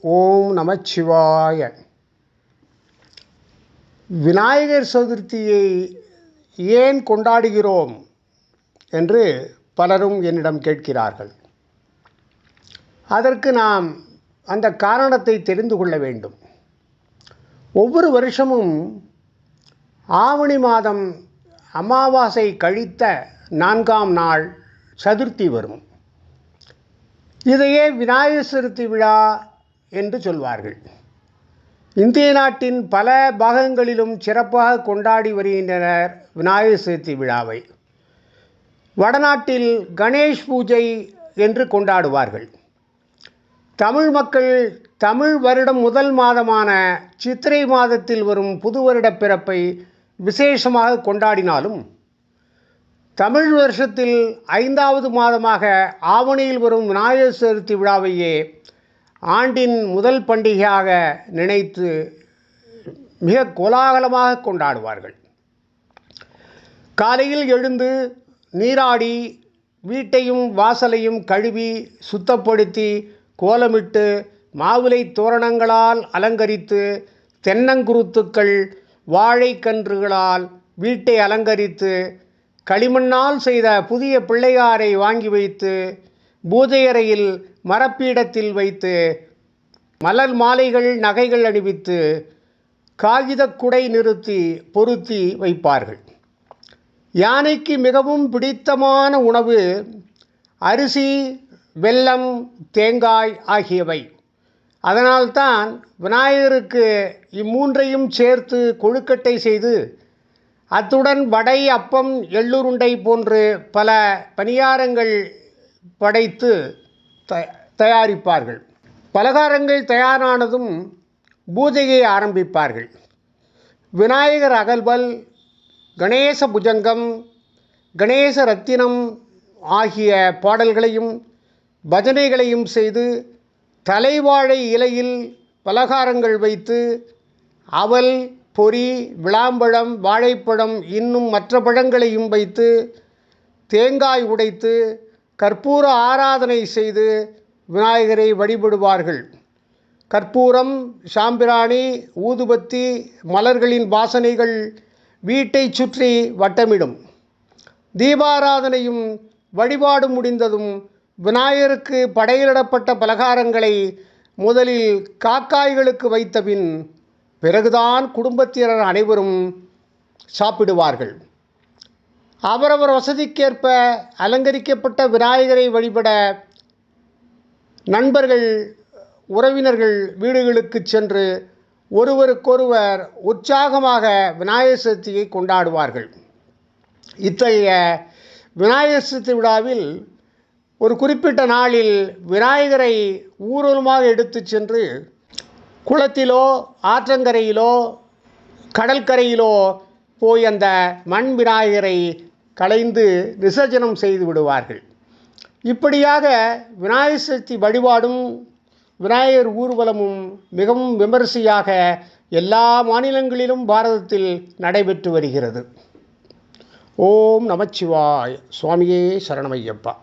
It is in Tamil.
ஓம் நமச்சிவாய. விநாயகர் சதுர்த்தியை ஏன் கொண்டாடுகிறோம் என்று பலரும் என்னிடம் கேட்கிறார்கள். அதற்கு நாம் அந்த காரணத்தை தெரிந்து கொள்ள வேண்டும். ஒவ்வொரு வருஷமும் ஆவணி மாதம் அமாவாசை கழித்த நான்காம் நாள் சதுர்த்தி வரும். இதையே விநாயகர் சதுர்த்தி விழா என்று சொல்வார்கள். இந்திய நாட்டின் பல பாகங்களிலும் சிறப்பாக கொண்டாடி வருகின்றனர் விநாயகர் சதுர்த்தி விழாவை. வடநாட்டில் கணேஷ் பூஜை என்று கொண்டாடுவார்கள். தமிழ் மக்கள் தமிழ் வருடம் முதல் மாதமான சித்திரை மாதத்தில் வரும் புது வருட பிறப்பை விசேஷமாக கொண்டாடினாலும் தமிழ் வருஷத்தில் ஐந்தாவது மாதமாக ஆவணியில் வரும் விநாயகர் சதுர்த்தி விழாவையே ஆண்டின் முதல் பண்டிகையாக நினைத்து மிக கோலாகலமாக கொண்டாடுவார்கள். காலையில் எழுந்து நீராடி வீட்டையும் வாசலையும் கழுவி சுத்தப்படுத்தி கோலமிட்டு மாவிலை தோரணங்களால் அலங்கரித்து தென்னங்குருத்துக்கள் வாழைக்கன்றுகளால் வீட்டை அலங்கரித்து களிமண்ணால் செய்த புதிய பிள்ளையாரை வாங்கி வைத்து பூஜையறையில் மரப்பீடத்தில் வைத்து மலர் மாலைகள் நகைகள் அணிவித்து காகிதக் குடை நிறுத்தி பொருத்தி வைப்பார்கள். யானைக்கு மிகவும் பிடித்தமான உணவு அரிசி வெல்லம் தேங்காய் ஆகியவை. அதனால்தான் விநாயகருக்கு இம்மூன்றையும் சேர்த்து கொழுக்கட்டை செய்து அத்துடன் வடை அப்பம் எள்ளுருண்டை போன்று பல பணியாரங்கள் படைத்து த தயாரிப்பார்கள். பலகாரங்கள் தயாரானதும் பூஜையை ஆரம்பிப்பார்கள். விநாயகர் அகல்வல் கணேச புஜங்கம் கணேச ரத்தினம் ஆகிய பாடல்களையும் பஜனைகளையும் செய்து தலைவாழை இலையில் பலகாரங்கள் வைத்து அவல் பொரி விளாம்பழம் வாழைப்பழம் இன்னும் மற்ற பழங்களையும் வைத்து தேங்காய் உடைத்து கற்பூர ஆராதனை செய்து விநாயகரை வழிபடுவார்கள். கற்பூரம் சாம்பிராணி ஊதுபத்தி மலர்களின் வாசனைகள் வீட்டை சுற்றி வட்டமிடும். தீபாராதனையும் வழிபாடு முடிந்ததும் விநாயகருக்கு படையிலிடப்பட்ட பலகாரங்களை முதலில் காக்காய்களுக்கு வைத்தபின் பிறகுதான் குடும்பத்தினர் அனைவரும் சாப்பிடுவார்கள். அவரவர் வசதிக்கேற்ப அலங்கரிக்கப்பட்ட விநாயகரை வழிபட நண்பர்கள் உறவினர்கள் வீடுகளுக்கு சென்று ஒருவருக்கொருவர் உற்சாகமாக விநாயகர் சதுர்த்தியை கொண்டாடுவார்கள். இத்தகைய விநாயகர் சதுர்த்தி விழாவில் ஒரு குறிப்பிட்ட நாளில் விநாயகரை ஊர்வலமாக எடுத்து சென்று குளத்திலோ ஆற்றங்கரையிலோ கடற்கரையிலோ போய் அந்த மண் விநாயகரை களைந்து விசர்ஜனம் செய்து விடுவார்கள். இப்படியாக விநாயகர் சதுர்த்தி வழிபாடும் விநாயகர் ஊர்வலமும் மிகவும் விமரிசையாக எல்லா மாநிலங்களிலும் பாரதத்தில் நடைபெற்று வருகிறது. ஓம் நமச்சிவாய். சுவாமியே சரணமையப்பா.